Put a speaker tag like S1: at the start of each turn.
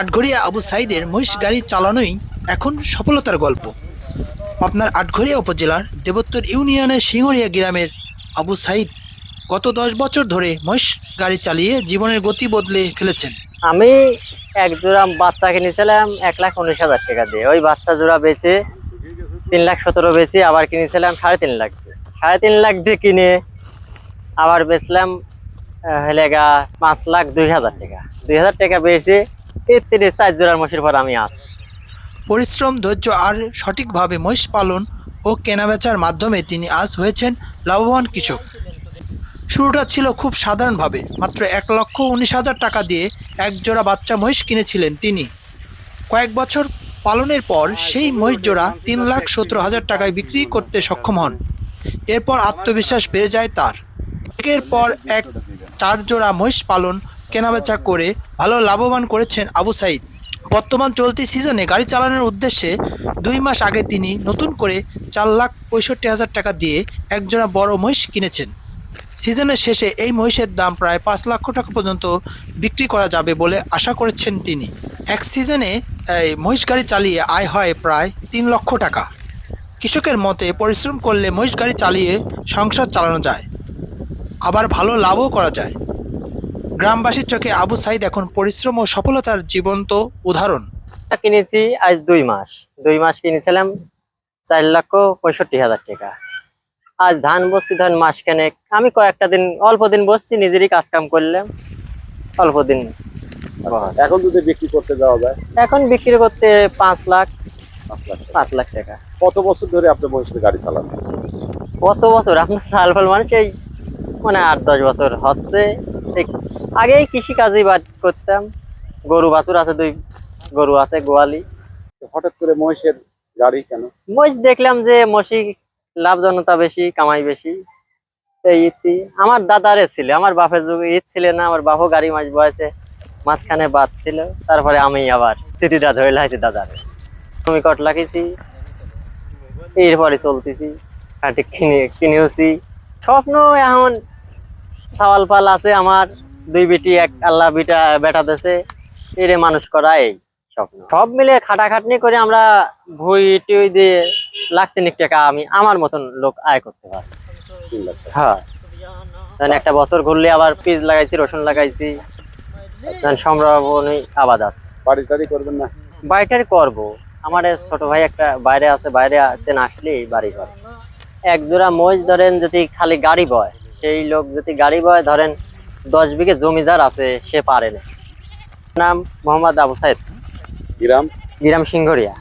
S1: আটঘরিয়া আবু সাইদের মহিষ গাড়ি চালানোই এখন সফলতার গল্প। আপনার আটঘরিয়া উপজেলার দেবোত্তর ইউনিয়নের সিংহরিয়া গ্রামের আবু সাইদ গত দশ বছর ধরে মহিষ গাড়ি চালিয়ে জীবনের গতি বদলে ফেলেছেন।
S2: আমি এক জোড়া বাচ্চা কিনেছিলাম এক লাখ উনিশ হাজার টাকা দিয়ে। ওই বাচ্চা জোড়া বেচে তিন লাখ সতেরো বেচে আবার কিনেছিলাম সাড়ে তিন লাখ দিয়ে। সাড়ে তিন লাখ দিয়ে কিনে আবার বেচলাম হলে গা পাঁচ লাখ দুই হাজার টাকা। দুই হাজার টাকা বেচে
S1: পরিশ্রম, ধৈর্য আর সঠিকভাবে মহিষ পালন ও কেনাবেচার মাধ্যমে তিনি আজ হয়েছেন লাভবান কৃষক। শুরুটা ছিল খুব সাধারণভাবে। মাত্র এক লক্ষ উনিশ হাজার টাকা দিয়ে এক জোড়া বাচ্চা মহিষ কিনেছিলেন তিনি। কয়েক বছর পালনের পর সেই মহিষ জোড়া তিন লাখ সতেরো হাজার টাকায় বিক্রি করতে সক্ষম হন। এরপর আত্মবিশ্বাস বেড়ে যায় তার। একের পর এক চার জোড়া মহিষ পালন কেনাবেচা করে ভালো লাভবান করেছেন আবু সাইদ বর্তমান চলতি সিজনে গাড়ি চালানোর উদ্দেশ্যে দুই মাস আগে তিনি নতুন করে চার লাখ পঁয়ষট্টি হাজার টাকা দিয়ে একজোড়া বড় মহিষ কিনেছেন। সিজনের শেষে এই মহিষের দাম প্রায় পাঁচ লক্ষ টাকা পর্যন্ত বিক্রি করা যাবে বলে আশা করেছেন তিনি। এক সিজনে এই মহিষ গাড়ি চালিয়ে আয় হয় প্রায় তিন লক্ষ টাকা। কৃষকের মতে পরিশ্রম করলে মহিষ গাড়ি চালিয়ে সংসার চালানো যায়, আবার ভালো লাভও করা যায়। গ্রামবাসীর চোখে আবু সাইদ এখন পরিশ্রম ও সফলতার জীবন্ত উদাহরণ।
S2: কিনেছি আজ দুই মাস। দুই মাস কিনেছিলাম চার লক্ষ পঁয়ষট্টি হাজার টাকা। আজ ধান বসছি ধান মাস খানেক। আমি কয়েকটা দিন অল্প দিন বসছি নিজেরই কাজ কাম করলাম। অল্প দিন।
S3: এখন যদি বিক্রি করতে যাওয়া যায়?
S2: এখন বিক্রি করতে পাঁচ লাখ
S3: পাঁচ লাখ টাকা।
S2: পাঁচ লাখ টাকা।
S3: কত বছর ধরে আপনি মহিষের গাড়ি চালান?
S2: কত বছর? আপনার সাল ফাল মানুষ এই মানে আট দশ বছর হচ্ছে। ঠিক আগেই কৃষি কাজই বাদ করতাম। গরু বাছুর আছে দুই গরু আছে গোয়ালি।
S3: হঠাৎ করে মহিষের গাড়ি কেন?
S2: মহিষ দেখলাম যে মসি লাভজনতা বেশি কামাই বেশি। এই ইতি আমার দাদারে ছিল আমার বাপের যুগে ঈদ ছিল না আমার বাপও গাড়ি মাছ বয়সে মাঝখানে বাদ ছিল তারপরে আমি আবার চিঠিটা ধরে লাইছি দাদারে। আমি কট লাগিয়েছি এরপরে চলতেছি কাটি কিনে কিনেওছি। স্বপ্ন এখন সাওয়াল পাল আছে আমার দুই বেটি এক আল্লাহ বিটা বেটা দেশে এরে মানুষ করা এই স্বপ্ন। সব মিলে খাটাখাটনি করে আমরা ভুই টুই দিয়ে লাখ তিনেক টাকা আমি আমার মতন লোক আয় করতে পারি। হ্যাঁ। একটা বছর ঘুরলে আবার পিস লাগাইছি রসুন লাগাইছি। সম্ভাবনী আবাদ আছে।
S3: বাড়ি করবেন না?
S2: বাড়িটার করব। আমার ছোট ভাই একটা বাইরে আছে বাইরে না আসলেই বাড়ি করে এক জোড়া মহিষ ধরেন যদি খালি গাড়ি বয় সেই লোক যদি গাড়ি বয় ধরেন দশ বিঘে জমি যার আছে সে পারে না। নাম মোহাম্মদ আবু সাইদ।
S3: গ্রাম
S2: গ্রাম সিংহরিয়া।